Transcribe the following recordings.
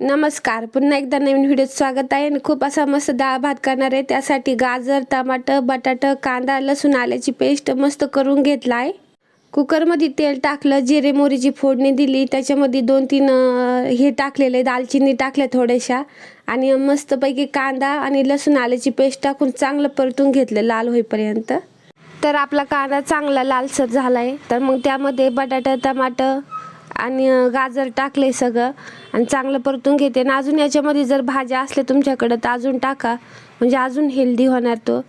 नमस्कार. पुन्हा एकदा नवीन व्हिडिओत स्वागत आहे आणि खूप असा मस्त डाळ भात करणार आहे. त्यासाठी गाजर टमाटर बटाटं कांदा लसूण आल्याची पेस्ट मस्त करून घेतला आहे कुकरमध्ये तेल टाकलं जिरे मोहरीची फोडणी दिली. त्याच्यामध्ये दोन तीन हे टाकलेले दालचिनी टाकल्या थोड्याशा. आणि मस्तपैकी कांदा आणि लसूण आल्याची पेस्ट टाकून चांगलं परतून घेतलं लाल होईपर्यंत. तर आपला कांदा चांगला लालसर झाला आहे तर मग त्यामध्ये बटाटा टमाटर आणि गाजर टाकले सगळं आणि चांगलं परतून घेते. आणि अजून याच्यामध्ये जर भाज्या असल्या तुमच्याकडं तर अजून टाका. म्हणजे अजून हेल्दी होणार तो.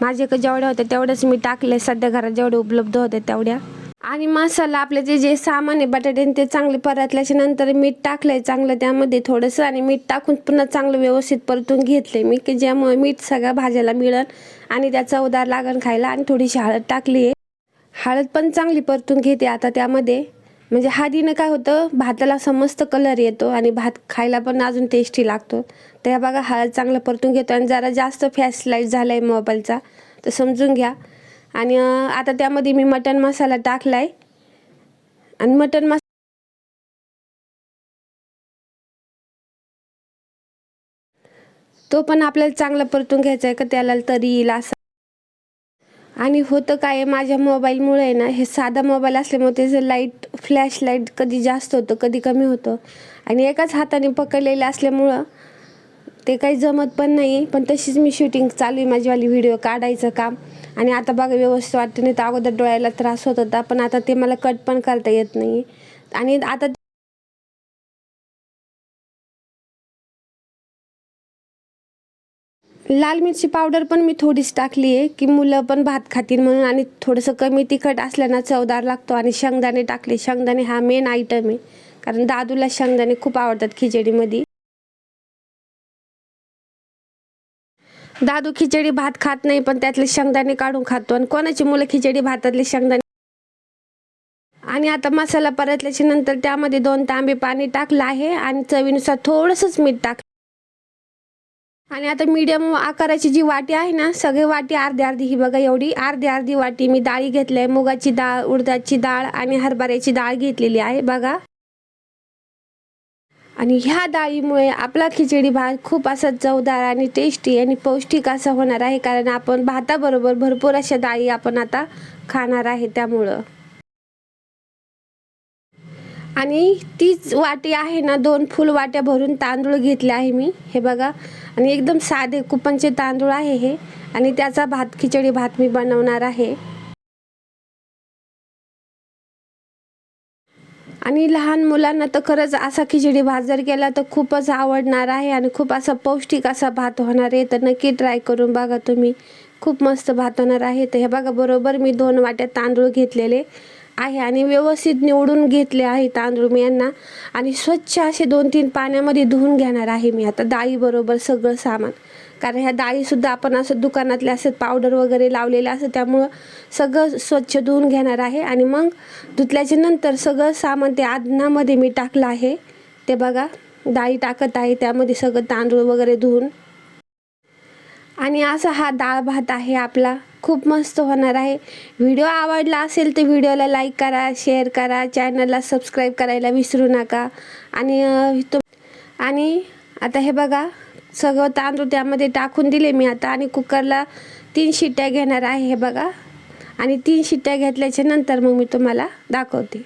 माझ्याकडे जेवढ्या होत्या तेवढ्याच मी टाकले सध्या घरात जेवढे उपलब्ध होते तेवढ्या. आणि मसाला आपले जे जे सामान आहे बटाटे ते चांगले परतल्याच्या नंतर मीठ टाकलंय चांगलं त्यामध्ये थोडंसं आणि मीठ टाकून पुन्हा चांगलं व्यवस्थित परतून घेतले मी की ज्यामुळे मीठ सगळ्या भाज्याला मिळेल आणि त्याचा उदार लागण खायला. आणि थोडीशी हळद टाकली आहे हळद पण चांगली परतून घेते आता त्यामध्ये. म्हणजे हादीनं काय होतं भाताला समस्त कलर येतो आणि भात खायला पण अजून टेस्टी लागतो. तर ह्या बघा हळद चांगलं परतून घेतो आणि जरा जास्त फॅस लाइट झाला आहे मोबाईलचा तर समजून घ्या. आणि आता त्यामध्ये मी मटन मसाला टाकला आहे आणि मटन मस तो पण आपल्याला चांगला परतून घ्यायचा आहे का त्याला तरी येईल असं. आणि होतं काय माझ्या मोबाईलमुळे आहे ना हे साधा मोबाईल असल्यामुळे त्याचं लाइट फ्लॅश लाइट कधी जास्त होतं कधी कमी होतं. आणि एकाच हाताने पकडलेलं असल्यामुळं ते काही जमत पण नाही पण तशीच मी शूटिंग चालू आहे माझीवाली व्हिडिओ काढायचं काम. आणि आता बघा व्यवस्थित वाटतं नाही तर अगोदर डोळ्याला त्रास होत होता पण आता ते मला कट पण करता येत नाही आणि आता लाल मिरची पावडर पण मी थोडीच टाकली आहे की मुलं पण भात खातील म्हणून आणि थोडंसं कमी तिखट असल्यानं चवदार लागतो आणि शेंगदाणे टाकले. शेंगदाणे हा मेन आयटम आहे. कारण दादूला शेंगदाणे खूप आवडतात खिचडीमध्ये. दादू खिचडी भात खात नाही पण त्यातले शेंगदाणे काढून खातो आणि कोणाची मुलं खिचडी भातातले शेंगदाणे आणि आता मसाला परतल्याच्या नंतर त्यामध्ये दोन तांबे पाणी टाकलं आहे आणि चवीनुसार थोडंसंच मीठ टाकलं आणि आता मीडियम आकाराची जी वाटी आहे ना सगळी वाटी अर्धी अर्धी ही बघा एवढी. अर्धी अर्धी वाटी मी डाळी घेतली आहे मुगाची डाळ उडदाची डाळ आणि हरभऱ्याची डाळ घेतलेली आहे बघा. आणि ह्या डाळीमुळे आपला खिचडी भात खूप असा चवदार आणि टेस्टी आणि पौष्टिक असा होणार आहे कारण आपण भाताबरोबर भरपूर अशा डाळी आपण आता खाणार आहे त्यामुळं. आणि तीच वाटी आहे ना दोन फुल वाट्या भरून तांदूळ घेतले आहे मी. हे बघा आणि एकदम साधे कुपनचे तांदूळ आहे हे. आणि त्याचा भात खिचडी भात मी बनवणार आहे. आणि लहान मुलांना तर खरंच असा खिचडी भात जर केला तर खूपच आवडणार आहे आणि खूप असा पौष्टिक असा भात होणार आहे. तर नक्की ट्राय करून बघा तुम्ही. खूप मस्त भात होणार आहे. तर हे बघा बरोबर मी दोन वाट्या तांदूळ घेतलेले. आहे आणि व्यवस्थित निवडून घेतले आहे तांदूळ मी यांना. आणि स्वच्छ असे दोन तीन पाण्यामध्ये धुवून घेणार आहे मी आता डाळीबरोबर सगळं सामान. कारण ह्या डाळीसुद्धा आपण असं दुकानातले असं पावडर वगैरे लावलेलं असं त्यामुळं सगळं स्वच्छ धुवून घेणार आहे. आणि मग धुतल्याच्या नंतर सगळं सामान ते आदनामध्ये मी टाकलं आहे. ते बघा डाळी टाकत आहे त्यामध्ये सगळं तांदूळ वगैरे धुवून. आणि असा हा डाळ भात आहे आपला. खूप मस्त होणार आहे. व्हिडिओ आवडला असेल तर व्हिडिओला लाईक करा शेअर करा चॅनलला सबस्क्राईब करायला विसरू नका. आणि आणि आता हे बघा सगळं तांदूळ त्यामध्ये टाकून दिले मी आता आणि कुकरला तीन शिट्ट्या घेणार आहे हे बघा. आणि तीन शिट्ट्या घेतल्याच्या नंतर मग मी तुम्हाला दाखवते.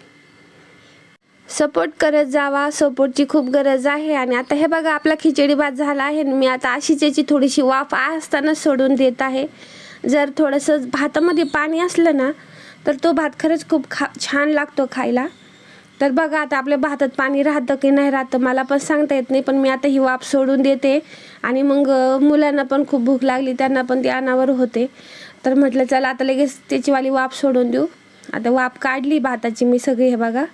सपोर्ट करत जावा सपोर्टची खूप गरज आहे. आणि आता हे बघा आपला खिचडी भात झाला आहे. आणि मी आता अशीच याची थोडीशी वाफ असताना सोडून देत आहे. जर थोडंसं भातामध्ये पाणी असलं ना तर तो भात खरंच खूप खा छान लागतो खायला. तर बघा आता आपल्या भातात पाणी राहतं की नाही राहतं मला पण सांगता येत नाही पण मी आता ही वाफ सोडून देते. आणि मग मुलांना पण खूप भूक लागली त्यांना पण ती अनावर होते. तर म्हटलं चला आता लगेच त्याचीवाली वाफ सोडून देऊ. आता वाफ काढली भाताची मी सगळी हे बघा.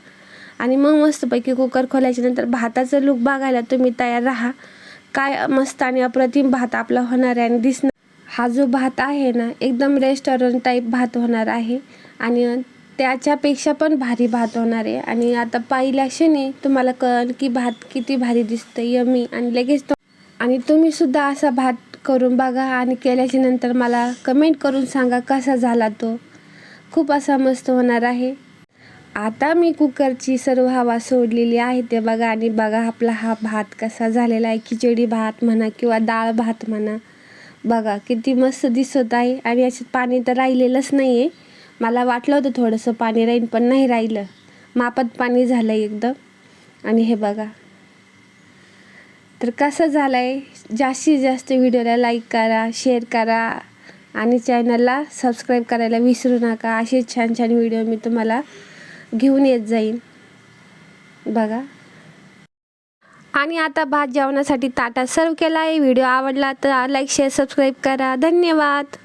आणि मग मस्तपैकी कुकर खोलायच्या नंतर भाताचं लूक बघायला तुम्ही तयार राहा. काय मस्त आणि अप्रतिम भात आपला होणार आहे आणि दिसणार हा जो भात आहे ना एकदम रेस्टॉरंट टाईप भात होणार आहे. आणि त्याच्यापेक्षा पण भारी भात होणार आहे. आणि आता पाहिल्या क्षणी तुम्हाला कळेल की भात किती भारी दिसतं यमी आणि लगेच तो आणि तुम्ही सुद्धा असा भात करून बघा आणि केल्याच्यानंतर मला कमेंट करून सांगा कसा झाला तो. खूप असा मस्त होणार आहे. आता मी कुकरची सर्व हवा सोडलेली आहे ते बघा. आणि बघा आपला हा भात कसा झालेला आहे. खिचडी भात म्हणा किंवा डाळ भात म्हणा. बघा किती मस्त दिसत आहे आणि याच्यात पाणी तर राहिलेलंच नाही आहे मला वाटलं होतं थोडंसं पाणी राहील पण नाही राहिलं. मापात पाणी झालं आहे एकदम. आणि हे बघा. तर कसं झालं आहे जास्तीत जास्त व्हिडिओला लाईक करा शेअर करा आणि चॅनलला सबस्क्राईब करायला विसरू नका. असे छान छान व्हिडिओ मी तुम्हाला घेऊन येत जाईन. बघा. आणि आता भात जेवणासाठी ताटात सर्व केला आहे. व्हिडिओ आवडला तर लाईक शेअर सबस्क्राईब करा. धन्यवाद.